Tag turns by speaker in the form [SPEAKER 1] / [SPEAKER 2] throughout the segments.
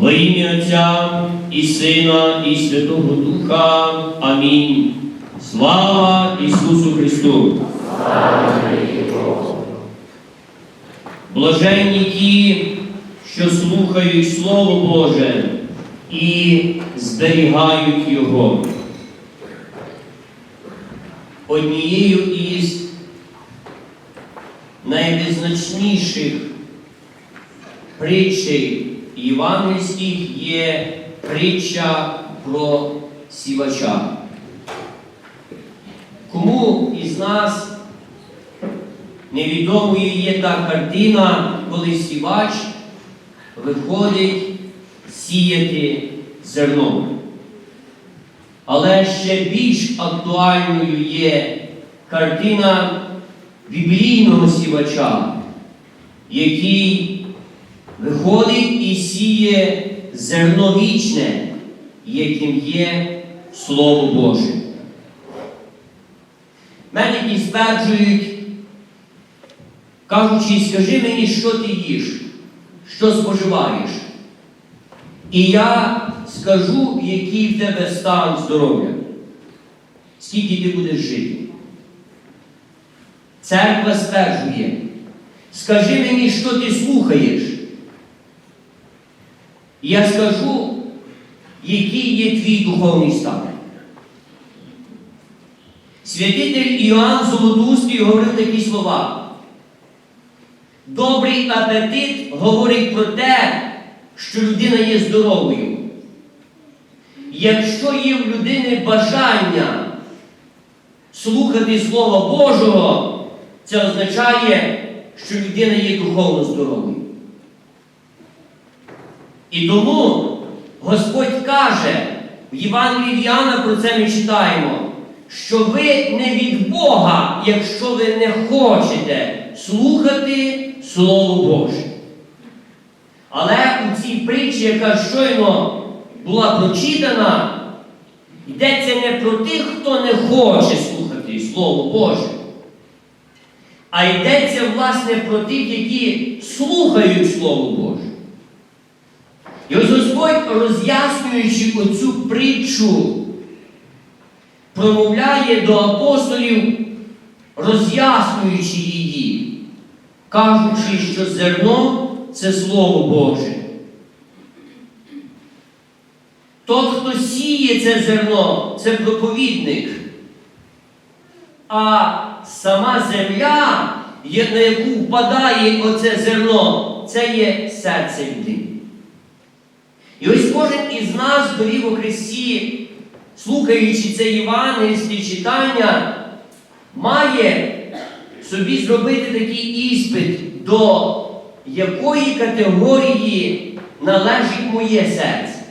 [SPEAKER 1] Во ім'я Отця і Сина, і Святого Духа. Амінь. Слава Ісусу Христу! Блаженні ті, що слухають Слово Боже і зберігають Його. Однією із найвизначніших притчей євангельських є притча про сівача. Кому із нас невідомою є та картина, коли сівач виходить сіяти зерно. Але ще більш актуальною є картина біблійного сівача, який виходить і сіє зерно вічне, яким є Слово Боже. Медики стверджують, кажучи, скажи мені, що ти їш, що споживаєш. І я скажу, який в тебе стан здоров'я, скільки ти будеш жити. Церква стверджує, скажи мені, що ти слухаєш. Я скажу, який є твій духовний стан. Святитель Іоанн Золотоустий говорив такі слова. Добрий апетит говорить про те, що людина є здоровою. Якщо є в людини бажання слухати Слова Божого, це означає, що людина є духовно здоровою. І тому Господь каже, в Євангелії Іоанна про це ми читаємо, що ви не від Бога, якщо ви не хочете слухати Слово Боже. Але у цій притчі, яка щойно була прочитана, йдеться не про тих, хто не хоче слухати Слово Боже, а йдеться, власне, про тих, які слухають Слово Боже. І ось Господь, роз'яснюючи оцю притчу, промовляє до апостолів, роз'яснюючи її, кажучи, що зерно це Слово Боже. Тот, хто сіє це зерно, це проповідник. А сама земля, на яку впадає оце зерно, це є серце людини. І ось кожен із нас, дорів у Христі, слухаючи це євангельське читання, має собі зробити такий іспит, до якої категорії належить моє серце.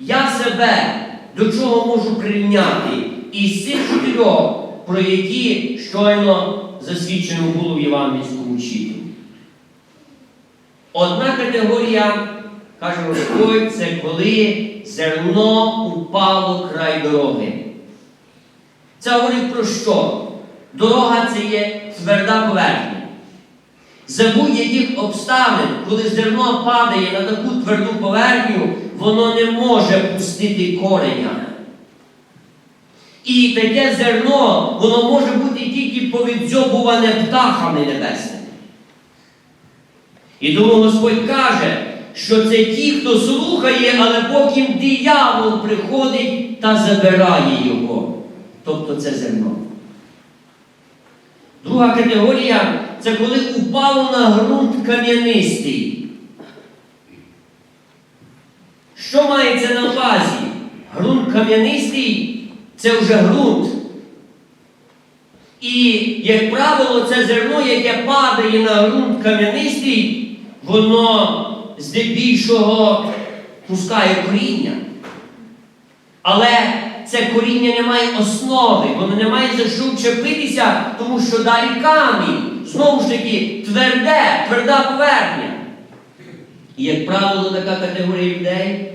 [SPEAKER 1] Я себе до чого можу прирівняти із цих чотирьох, про які щойно засвідчено було в Євангельському читанні. Одна категорія, каже Господь, це коли зерно упало край дороги. Це говорить про що? Дорога це є тверда поверхня. За будь-яких обставин, коли зерно падає на таку тверду поверхню, воно не може пустити кореня. І таке зерно, воно може бути тільки повідзьобуване птахами небесними. І тому Господь каже, що це ті, хто слухає, але потім диявол приходить та забирає його. Тобто це зерно. Друга категорія це коли упало на ґрунт кам'янистий. Що мається на увазі? Грунт кам'янистий це вже ґрунт. І, як правило, це зерно, яке падає на ґрунт кам'янистий, воно здебільшого пускає коріння. Але це коріння не має основи, воно не має за що вчепитися, тому що далі камінь. Знову ж таки, тверде, тверда поверхня. І, як правило, така категорія людей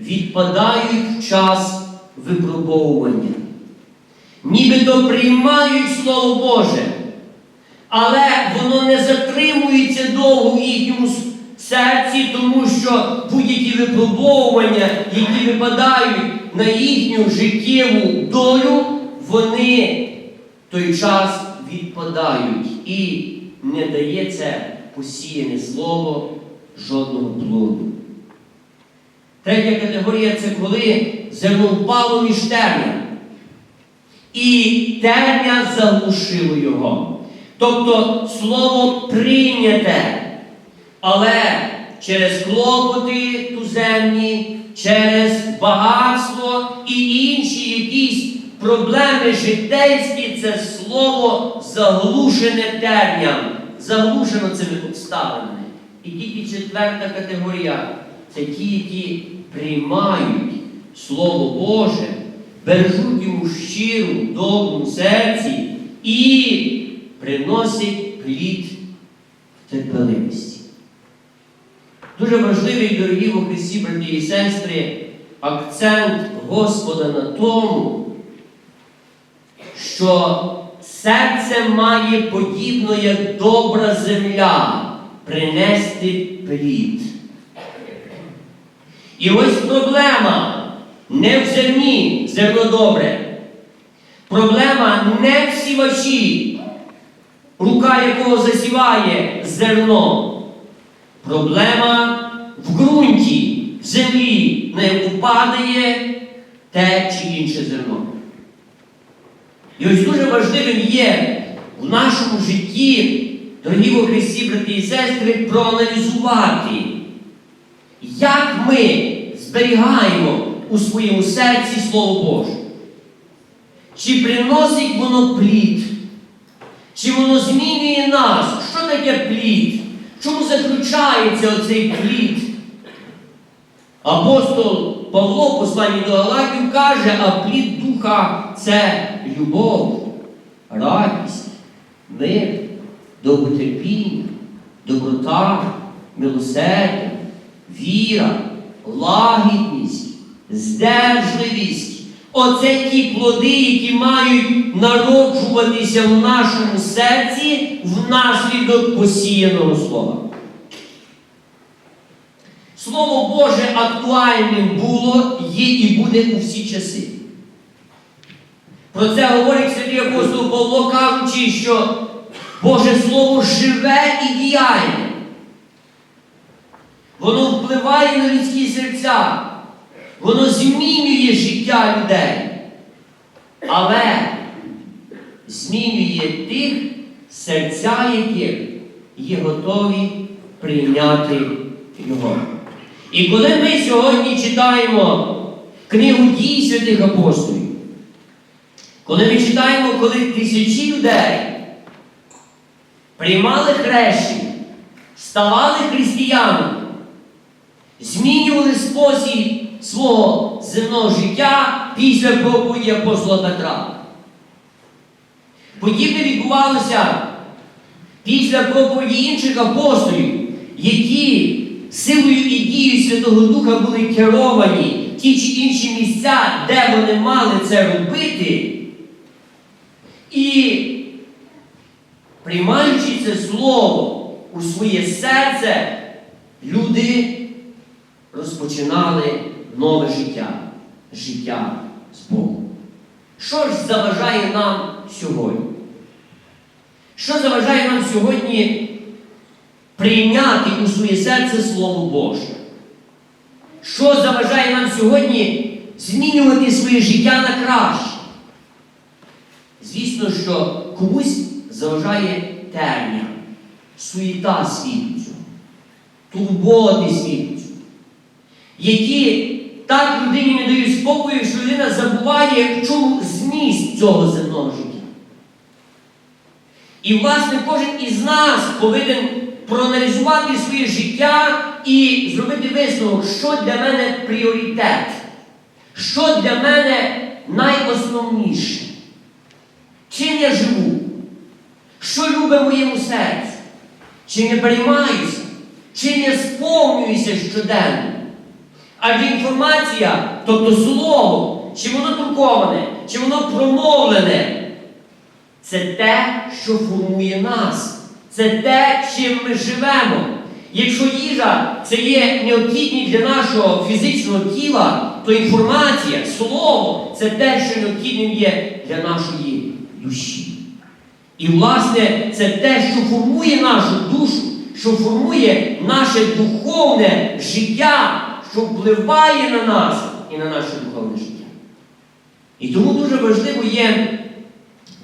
[SPEAKER 1] відпадають в час випробовування. Нібито приймають Слово Боже, але воно не затримується довго в їхньому серці, тому що будь-які випробовування, які випадають на їхню життєву долю, вони в той час відпадають і не дає це посіяне слово жодного плоду. Третя категорія це коли зерно впало між терня. І терня заглушило його. Тобто слово прийняте, але через клопоти туземні, через багатство і інші якісь проблеми житейські, це слово заглушене терням, заглушено цими обставинами. І тільки четверта категорія це ті, які приймають Слово Боже, бережуть йому щиру, доброму серці і приносять плід терпеливості. Дуже важливий, дорогі во Христі, брати і сестри, акцент Господа на тому, що серце має подібно, як добра земля, принести плід. І ось проблема не в зерні, зерно добре. Проблема не в сівачі, рука якого засіває зерно. Проблема в ґрунті, землі, на яку падає те чи інше зерно. І ось дуже важливим є в нашому житті, дорогі во Христі, брати і сестри, проаналізувати, як ми зберігаємо у своєму серці Слово Боже. Чи приносить воно плід? Чи воно змінює нас? Що таке плід? Чому заключається оцей плід? Апостол Павло, в посланні до Галатів, каже, а плід духа це любов, радість, мир, довготерпіння, доброта, милосердя, віра, лагідність, здержливість. Оце ті плоди, які мають народжуватися в нашому серці внаслідок посіяного слова. Слово Боже актуальним було, є і буде у всі часи. Про це говорить святий апостол Павло, кажучи, що Боже Слово живе і діяльне. Воно впливає на людські серця, воно змінює життя людей. Але змінює тих, серця яких є готові прийняти Його. І коли ми сьогодні читаємо книгу дій святих апостолів, коли ми читаємо, коли тисячі людей приймали хрещення, ставали християнами, змінювали спосіб свого земного життя після проповіді апостола Петра. Подібне відбувалося після проповіді інших апостолів, які силою і дією Святого Духа були керовані ті чи інші місця, де вони мали це робити. І приймаючи це слово у своє серце, люди розпочинали нове життя, життя з Богом. Що ж заважає нам сьогодні? Що заважає нам сьогодні прийняти у своє серце Слово Боже? Що заважає нам сьогодні змінювати своє життя на краще? Звісно, що комусь заважає терня, суєта світу цього, турботи світу які так людині не дають спокою, що людина забуває, в чому зміст цього земного життя. І, власне, кожен із нас повинен проаналізувати своє життя і зробити висновок, що для мене пріоритет, що для мене найосновніше. Чим я живу? Що любить моєму серці? Чим я переймаюся? Чим я сповнююся щоденно? Адже інформація, тобто слово, чи воно друковане, чи воно промовлене, це те, що формує нас. Це те, чим ми живемо. Якщо їжа це є необхідність для нашого фізичного тіла, то інформація, слово це те, що необхідним є для нашої душі. І, власне, це те, що формує нашу душу, що формує наше духовне життя, що впливає на нас і на наше духовне життя. І тому дуже важливо є,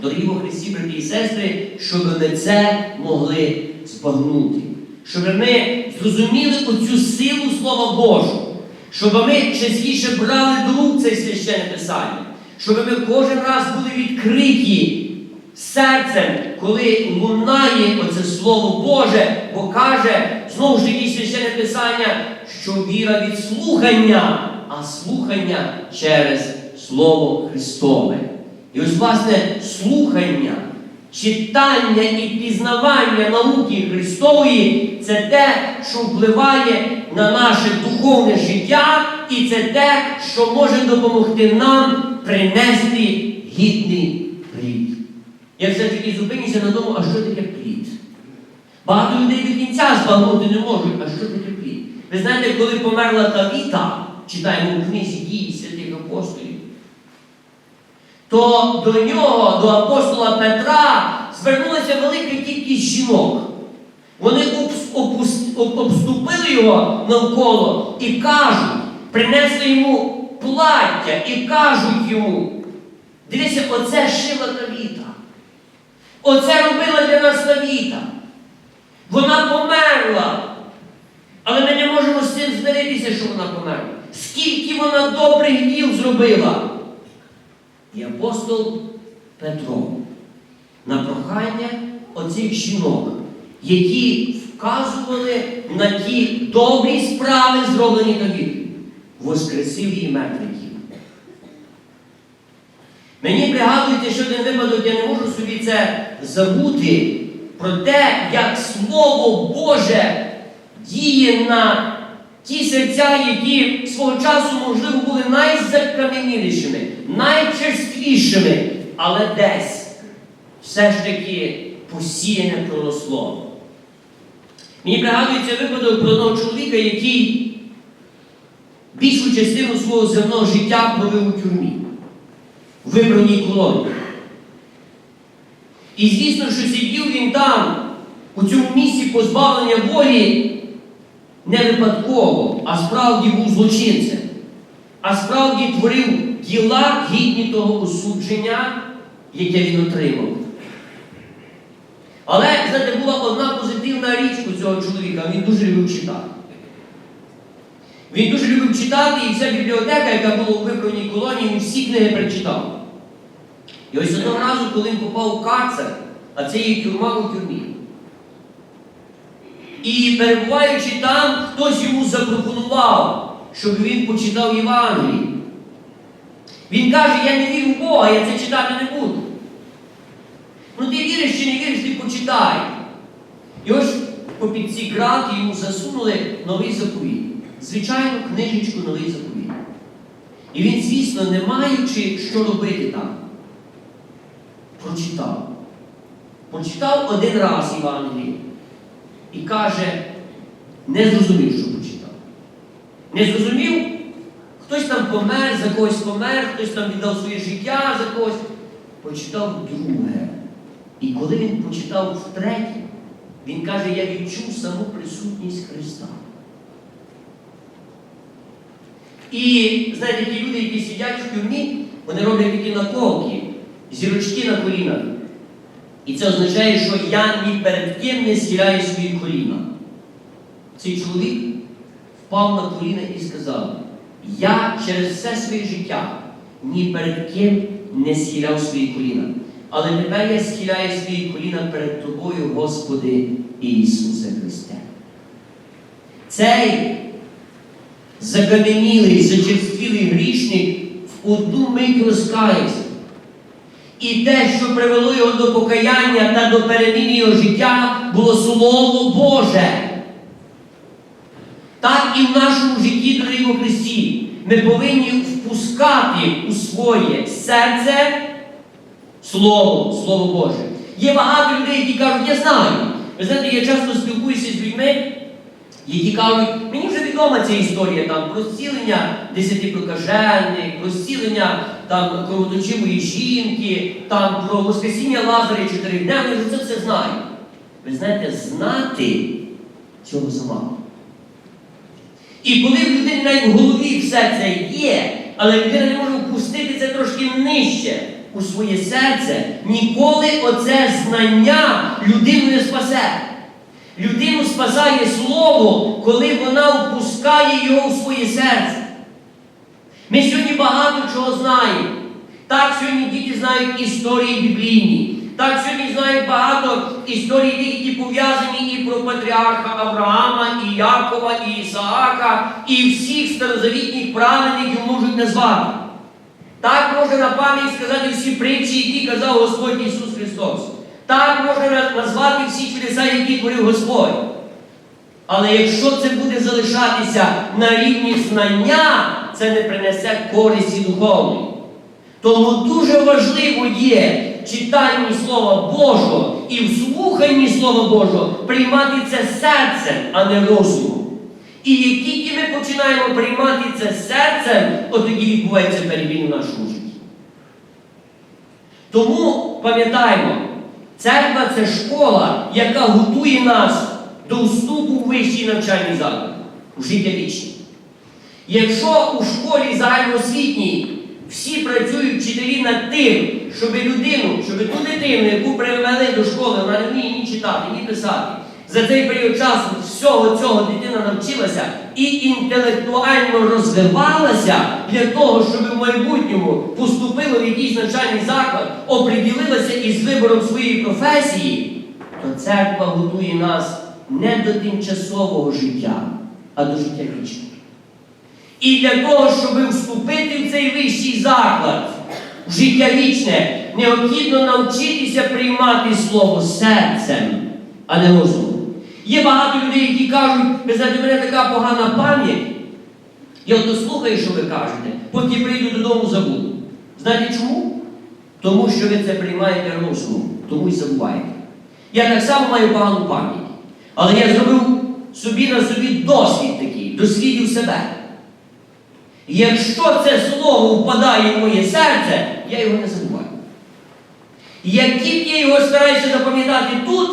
[SPEAKER 1] дорогі во Христі, брати і сестри, щоб ми це могли збагнути. Щоб ми зрозуміли оцю силу Слова Божого, щоб ми частіше брали до рук це священне писання, щоб ми кожен раз були відкриті серцем, коли лунає оце Слово Боже, бо каже, знову ж таки священне писання, що віра від слухання, а слухання через Слово Христове. І ось, власне, слухання, читання і пізнавання науки Христової це те, що впливає на наше духовне життя, і це те, що може допомогти нам принести гідний плід. Я все-таки зупинюся на тому, а що таке плід? Багато людей до кінця збагнути не можуть, а що таке плід? Ви знаєте, коли померла Тавіта, читаємо у книзі дії святих апостолів, то до нього, до апостола Петра, звернулася велика кількість жінок. Вони обступили його навколо і кажуть, принесли йому плаття і кажуть йому, дивися, оце шила Тавіта. Оце робила для нас Тавіта. Вона померла. Але ми не можемо з цим змиритися, що вона померла. Скільки вона добрих діл зробила. І апостол Петро на прохання оцих жінок, які вказували на ті добрі справи, зроблені тобі, воскресив її мертвих тіл. Мені пригадується, що один випадок я не можу собі це забути про те, як Слово Боже діє на ті серця, які свого часу, можливо, були найзакам'янілішими, найчерствішими, але десь все ж таки посіяне проросло. Мені пригадується випадок про одного чоловіка, який більшу частину свого земного життя провів у тюрмі, у вибраній колонії. І звісно, що сидів він там, у цьому місці позбавлення волі, не випадково, а справді був злочинцем, а справді творив діла гідні того осудження, яке він отримав. Але, знаєте, була одна позитивна річ у цього чоловіка, він дуже любив читати. Він дуже любив читати, і вся бібліотека, яка була у вибраній колонії, він всі книги прочитав. І ось одного разу, коли він попав у карцер, а це є тюрма у тюрмі. І перебуваючи там, хтось йому запропонував, щоб він почитав Євангелії. Він каже, я не вірю в Бога, я це читати не буду. Ну ти віриш чи не віриш, ти почитай. І ось попід ці грати йому засунули новий заповіт. Звичайну книжечку новий заповіт. І він, звісно, не маючи, що робити там, прочитав. Прочитав один раз Євангелію і каже, не зрозумів, що прочитав. Не зрозумів, хтось там помер, за когось помер, хтось там віддав своє життя за когось. Почитав друге. І коли він почитав втретє, він каже, я відчув саму присутність Христа. І знаєте, ті люди, які сидять в тюрмі, вони роблять такі наколки, зірочки на колінах. І це означає, що я ні перед ким не схиляю свої коліна. Цей чоловік впав на коліна і сказав: Я через все своє життя ні перед ким не схиляв свої коліна. Але тепер я схиляю свої коліна перед Тобою, Господи Ісусе Христе. Цей закам'янілий, зачерствілий грішник в одну мить розкаявся. І те, що привело його до покаяння та до переміни його життя, було Слово Боже. Так і в нашому житті, дорогі во Христі, ми повинні впускати у своє серце Слово, Слово Боже. Є багато людей, які кажуть, я знаю. Ви знаєте, я часто спілкуюся з людьми, які кажуть, мені вже відома ця історія там про зцілення десяти прокажених, про зцілення там кровоточивої жінки, там про воскресіння Лазаря чотиридневних, я вже це все знаю. Ви знаєте, знати цього замало. І коли в людини навіть в голові все це є, але людина не може впустити це трошки нижче у своє серце, ніколи оце знання людину не спасе. Людину спасає слово, коли вона впускає його в своє серце. Ми сьогодні багато чого знаємо. Так сьогодні діти знають історії біблійні. Так сьогодні знають багато історій, які пов'язані і про патріарха Авраама, і Якова, і Ісаака, і всіх старозавітніх праведників можуть назвати. Так можна на пам'ять сказати всі притчі, які казав Господь Ісус Христос. Так можна назвати всі чудеса, які творив Господь. Але якщо це буде залишатися на рівні знання, це не принесе користі духовної. Тому дуже важливо є в читанні Слова Божого і в слуханні Слова Божого приймати це серцем, а не розумом. І як тільки ми починаємо приймати це серцем, от тоді відбувається перемін у нашому житті. Тому пам'ятаємо, церква це школа, яка готує нас до вступу в вищий навчальний заклад, у життя вічне. Якщо у школі загальноосвітній всі працюють вчителі над тим, щоб людину, щоб ту дитину, яку привели до школи, вона не вміє ні читати, ні писати, за цей період часу всього цього дитина навчилася і інтелектуально розвивалася для того, щоб в майбутньому поступила в якийсь навчальний заклад, оприділилася із вибором своєї професії, то церква готує нас не до тимчасового життя, а до життя вічного. І для того, щоб вступити в цей вищий заклад, в життя вічне, необхідно навчитися приймати слово серцем, а не розумом. Є багато людей, які кажуть, ви знаєте, в мене така погана пам'ять. Я ото слухаю, що ви кажете, потім прийду додому забуду. Знаєте чому? Тому що ви це приймаєте розумом, тому і забуваєте. Я так само маю погану пам'ять. Але я зробив собі на собі досвід такий, дослідив себе. Якщо це слово впадає в моє серце, я його не забуваю. Як тільки я його стараюся запам'ятати тут,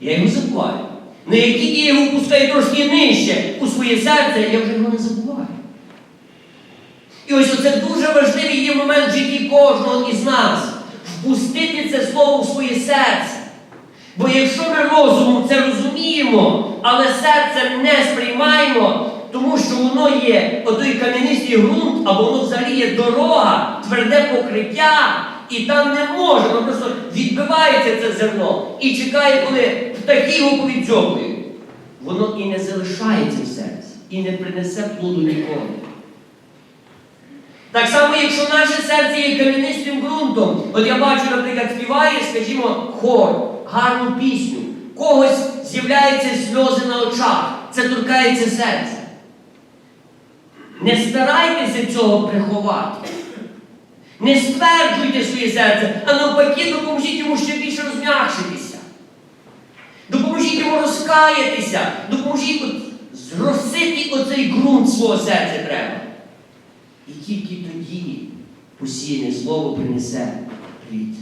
[SPEAKER 1] я його забуваю. Но як тільки я його впускаю трошки нижче у своє серце, я вже його не забуваю. І ось оце дуже важливий є момент в житті кожного із нас впустити це слово в своє серце. Бо якщо ми розумом це розуміємо, але серцем не сприймаємо, тому що воно є отой кам'янистий ґрунт, або воно взагалі є дорога, тверде покриття, і там не може, воно просто відбивається це зерно і чекає, коли птахи його повідзьобують. Воно і не залишається в серці, і не принесе плоду ніколи. Так само, якщо наше серце є кам'янистим ґрунтом, от я бачу, наприклад, співає, скажімо, хор, гарну пісню, когось з'являються сльози на очах, це торкається серця. Не старайтеся цього приховати. Не стверджуйте своє серце, а навпаки, допоможіть йому ще більше розм'якшитися. Допоможіть йому розкаятися, допоможіть зросити оцей ґрунт свого серця треба. І тільки тоді посіяне слово принесе плід.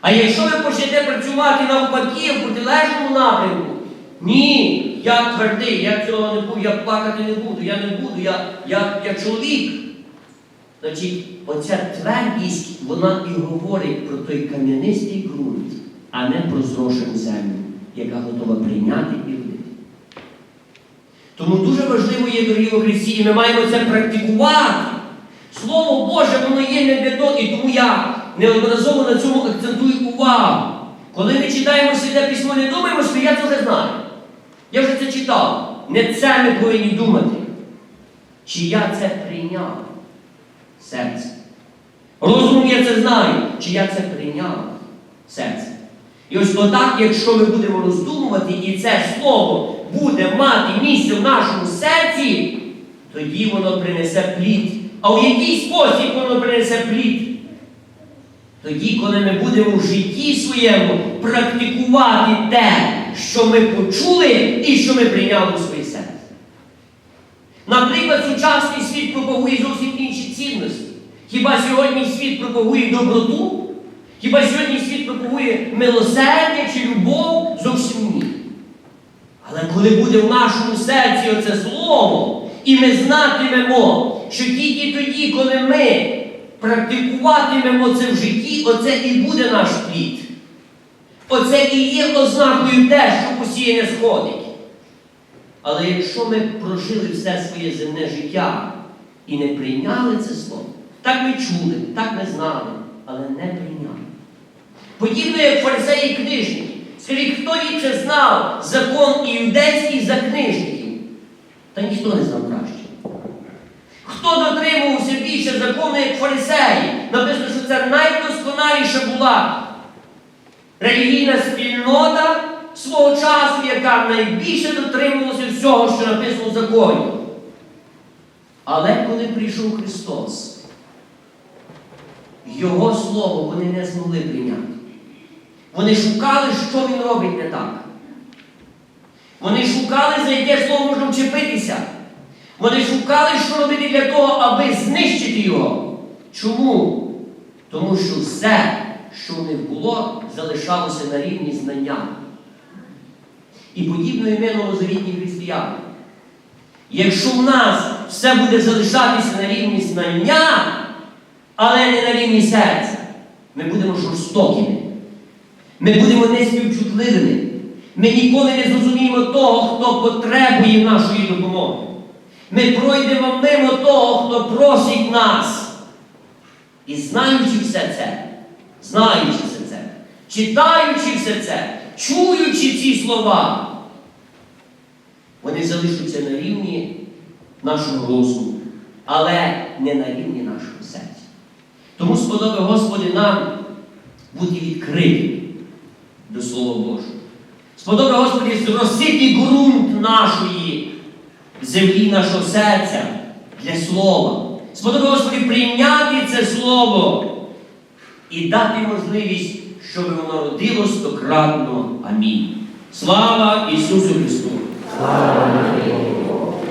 [SPEAKER 1] А якщо ви почнете працювати навпаки в протилежному напрямку, ні, я твердий, я цього не буду, я плакати не буду, я не буду, я, я, я чоловік. Значить, оця твердість, вона і говорить про той кам'янистий ґрунт, а не про зрошену землю, яка готова прийняти і родити. Тому дуже важливо є, дорогі у Христі, і ми маємо це практикувати. Слово Боже, воно є не для того, і тому я неодноразово на цьому акцентую увагу. Коли ми читаємо Святе Письмо, не думаємо, що я це вже знаю. Я вже це читав. Не це ми повинні думати. Чи я це прийняв серце? Розумом я це знаю, чи я це прийняв серце. І ось отак, якщо ми будемо роздумувати, і це слово буде мати місце в нашому серці, тоді воно принесе плід. А у який спосіб воно принесе плід? Тоді, коли ми будемо в житті своєму практикувати те, що ми почули і що ми прийняли у своє серце. Наприклад, сучасний світ пропагує зовсім інші цінності. Хіба сьогодні світ пропагує доброту? Хіба сьогодні світ пропагує милосердя чи любов? Зовсім ні. Але коли буде в нашому серці оце слово, і ми знатимемо, що тільки тоді, коли ми практикуватимемо це в житті, оце і буде наш плід. Оце і є ознакою те, що посіяне сходить. Але якщо ми прожили все своє земне життя і не прийняли це слово, так ми чули, так ми знали, але не прийняли. Подібно як фарисеї і книжники. Скажіть, хто ліпше знав закон іудейський за книжників? Та ніхто не знав краще. Хто дотримувався більше закону, як фарисеї? Написано, що це найдосконаліша була релігійна спільнота свого часу, яка найбільше дотримувалася всього, що написано в законі. Але коли прийшов Христос, Його Слово вони не змогли прийняти. Вони шукали, що Він робить не так. Вони шукали, за яке слово можна вчепитися. Вони шукали, що робити для того, аби знищити його. Чому? Тому що все, що в них було, залишалося на рівні знання. І подібно і ми новозавітні християни. Якщо в нас все буде залишатися на рівні знання, але не на рівні серця, ми будемо жорстокими. Ми будемо неспівчутливими. Ми ніколи не зрозуміємо того, хто потребує нашої допомоги. Ми пройдемо мимо того, хто просить нас. І знаючи все це, знаючи все це, читаючи все це, чуючи ці слова, вони залишаться на рівні нашого розуму, але не на рівні нашого серця. Тому сподоби, Господи, нам бути відкритими до Слова Божого. Сподоби, Господи, зросити ґрунт нашої землі, нашого серця для Слова. Сподоби, Господи, прийняти це Слово і дати можливість, щоб воно родило стократно. Амінь. Слава Ісусу Христу!
[SPEAKER 2] Слава Богу!